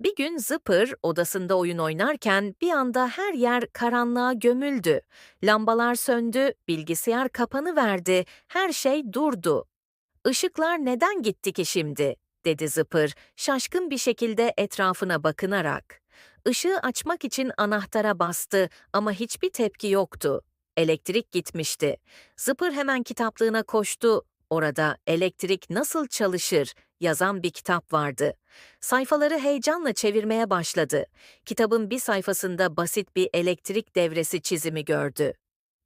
Bir gün Zıpır odasında oyun oynarken bir anda her yer karanlığa gömüldü. Lambalar söndü, bilgisayar kapanıverdi, her şey durdu. Işıklar neden gitti ki şimdi? dedi Zıpır, şaşkın bir şekilde etrafına bakınarak. Işığı açmak için anahtara bastı ama hiçbir tepki yoktu. Elektrik gitmişti. Zıpır hemen kitaplığına koştu. Orada elektrik nasıl çalışır yazan bir kitap vardı. Sayfaları heyecanla çevirmeye başladı. Kitabın bir sayfasında basit bir elektrik devresi çizimi gördü.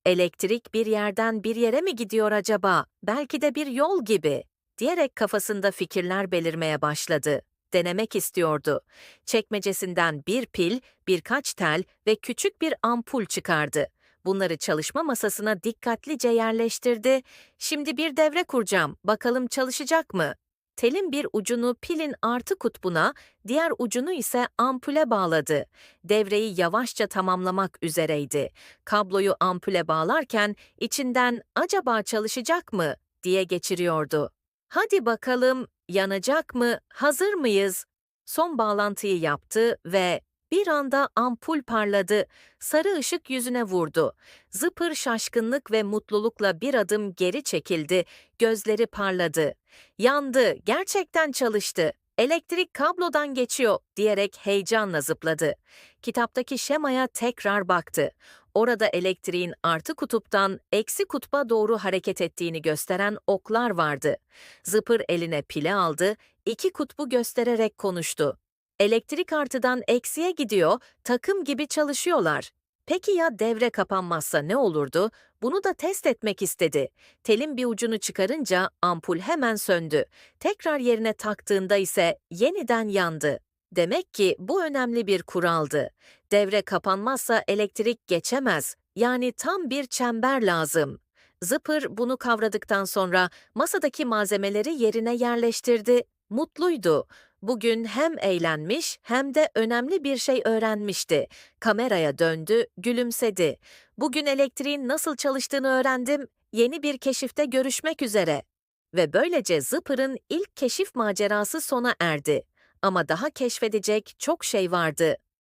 Elektrik bir yerden bir yere mi gidiyor acaba? Belki de bir yol gibi diyerek kafasında fikirler belirmeye başladı. Denemek istiyordu. Çekmecesinden bir pil, birkaç tel ve küçük bir ampul çıkardı. Bunları çalışma masasına dikkatlice yerleştirdi. Şimdi bir devre kuracağım. Bakalım çalışacak mı? Telin bir ucunu pilin artı kutbuna, diğer ucunu ise ampule bağladı. Devreyi yavaşça tamamlamak üzereydi. Kabloyu ampule bağlarken içinden acaba çalışacak mı diye geçiriyordu. Hadi bakalım yanacak mı? Hazır mıyız? Son bağlantıyı yaptı ve bir anda ampul parladı. Sarı ışık yüzüne vurdu. Zıpır şaşkınlık ve mutlulukla bir adım geri çekildi. Gözleri parladı. Yandı, gerçekten çalıştı. Elektrik kablodan geçiyor diyerek heyecanla zıpladı. Kitaptaki şemaya tekrar baktı. Orada elektriğin artı kutuptan eksi kutba doğru hareket ettiğini gösteren oklar vardı. Zıpır eline pile aldı, iki kutbu göstererek konuştu. Elektrik artıdan eksiye gidiyor, takım gibi çalışıyorlar. Peki ya devre kapanmazsa ne olurdu? Bunu da test etmek istedi. Telin bir ucunu çıkarınca ampul hemen söndü. Tekrar yerine taktığında ise yeniden yandı. Demek ki bu önemli bir kuraldı. Devre kapanmazsa elektrik geçemez. Yani tam bir çember lazım. Zıpır bunu kavradıktan sonra masadaki malzemeleri yerine yerleştirdi. Mutluydu. Bugün hem eğlenmiş hem de önemli bir şey öğrenmişti. Kameraya döndü, gülümsedi. Bugün elektriğin nasıl çalıştığını öğrendim. Yeni bir keşifte görüşmek üzere. Ve böylece Zıpır'ın ilk keşif macerası sona erdi. Ama daha keşfedecek çok şey vardı.